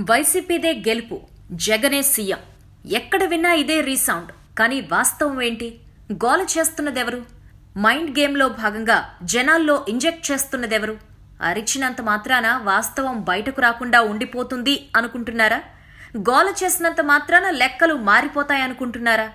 వైసీపీదే గెలుపు జగనే సీఎం. ఎక్కడ విన్నా ఇదే రీసౌండ్. కానీ వాస్తవం ఏంటి? గోల చేస్తున్నదెవరు? మైండ్ గేమ్లో భాగంగా జనాల్లో ఇంజెక్ట్ చేస్తున్నదెవరు? అరిచినంత మాత్రాన వాస్తవం బయటకు రాకుండా ఉండిపోతుంది అనుకుంటున్నారా? గోల చేసినంత మాత్రాన లెక్కలు మారిపోతాయనుకుంటున్నారా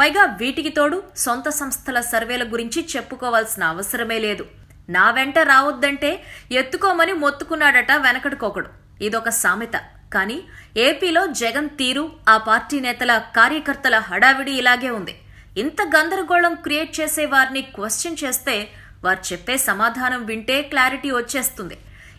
పైగా వీటికి తోడు సొంత సంస్థల సర్వేల గురించి చెప్పుకోవాల్సిన అవసరమే లేదు. నా వెంట రావద్దంటే ఎత్తుకోమని మొత్తుకున్నాడట వెనకడుకోకడు. ఇదొక సామెత. కానీ ఏపీలో జగన్ తీరు ఆ పార్టీ నేతల కార్యకర్తల హడావిడి ఇలాగే ఉంది. ఇంత గందరగోళం క్రియేట్ చేసే వారిని క్వశ్చన్ చేస్తే వారు చెప్పే సమాధానం వింటే క్లారిటీ వచ్చేస్తుంది.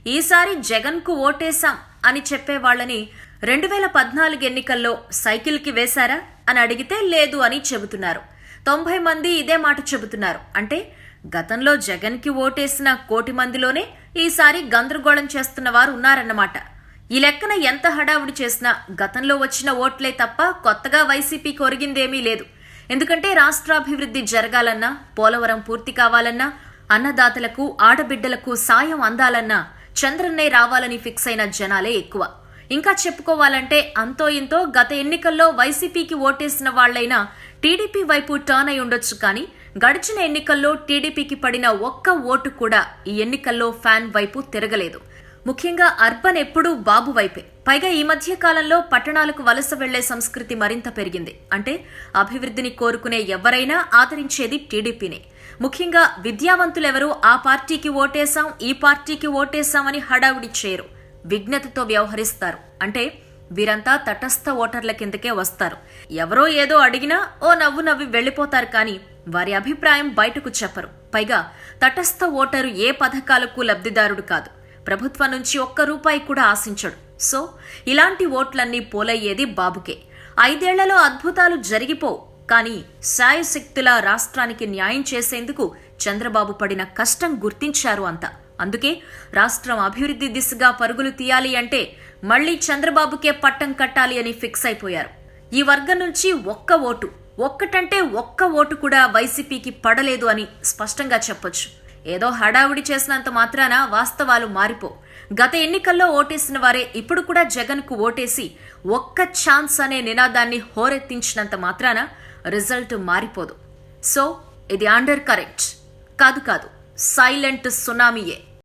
ఈసారి జగన్కు ఓటేశాం అని చెప్పే వాళ్ళని రెండు వేల పద్నాలుగు ఎన్నికల్లో సైకిల్కి వేశారా అని అడిగితే లేదు అని చెబుతున్నారు. తొంభై మంది ఇదే మాట చెబుతున్నారు. అంటే గతంలో జగన్కి ఓటేసిన కోటి మందిలోనే ఈసారి గందరగోళం చేస్తున్న వారు ఉన్నారన్నమాట. ఈ లెక్కన ఎంత హడావుడి చేసినా గతంలో వచ్చిన ఓట్లే తప్ప కొత్తగా వైసీపీ కొరిగిందేమీ లేదు. ఎందుకంటే రాష్ట్రాభివృద్ధి జరగాలన్నా పోలవరం పూర్తి కావాలన్నా అన్నదాతలకు ఆడబిడ్డలకు సాయం అందాలన్నా చంద్రన్నే రావాలని ఫిక్స్ అయిన జనాలే ఎక్కువ. ఇంకా చెప్పుకోవాలంటే అంతో ఇంతో గత ఎన్నికల్లో వైసీపీకి ఓటేసిన వాళ్ళైనా టీడీపీ వైపు టర్న్ అయి ఉండొచ్చు కానీ గడిచిన ఎన్నికల్లో టీడీపీకి పడిన ఒక్క ఓటు కూడా ఈ ఎన్నికల్లో ఫ్యాన్ వైపు తిరగలేదు. ముఖ్యంగా అర్బన్ ఎప్పుడూ బాబు వైపే. పైగా ఈ మధ్య కాలంలో పట్టణాలకు వలస వెళ్ళే సంస్కృతి మరింత పెరిగింది. అంటే అభివృద్ధిని కోరుకునే ఎవరైనా ఆదరించేది టీడీపీనే. ముఖ్యంగా విద్యావంతులెవరూ ఆ పార్టీకి ఓటేశాం ఈ పార్టీకి ఓటేశామని హడావుడి చేయరు. విజ్ఞతతో వ్యవహరిస్తారు. అంటే వీరంతా తటస్థ ఓటర్ల కిందకే వస్తారు. ఎవరో ఏదో అడిగినా ఓ నవ్వు నవ్వి వెళ్ళిపోతారు కానీ వారి అభిప్రాయం బయటకు చెప్పరు. పైగా తటస్థ ఓటరు ఏ పథకాలకు లబ్ధిదారుడు కాదు. ప్రభుత్వం నుంచి ఒక్క రూపాయి కూడా ఆశించడు. సో ఇలాంటి ఓట్లన్నీ పోలయ్యేది బాబుకే. ఐదేళ్ళలో అద్భుతాలు జరిగిపోవు. కానీ శాయశక్తుల రాష్ట్రానికి న్యాయం చేసేందుకు చంద్రబాబు పడిన కష్టం గుర్తించారు అంతా. అందుకే రాష్ట్రం అభివృద్ధి దిశగా పరుగులు తీయాలి అంటే మళ్ళీ చంద్రబాబుకే పట్టం కట్టాలి అని ఫిక్స్ అయిపోయారు. ఈ వర్గం నుంచి ఒక్క ఓటు ఒక్కటంటే ఒక్క ఓటు కూడా వైసీపీకి పడలేదు అని స్పష్టంగా చెప్పొచ్చు. ఏదో హడావుడి చేసినంత మాత్రాన వాస్తవాలు మారిపో. గత ఎన్నికల్లో ఓటేసిన వారే ఇప్పుడు కూడా జగన్కు ఓటేసి ఒక్క ఛాన్స్ అనే నినాదాన్ని హోరెత్తించినంత మాత్రాన రిజల్ట్ మారిపోదు. సో ఇది అండర్ కరెక్ట్. కాదు కాదు సైలెంట్ సునామీయే.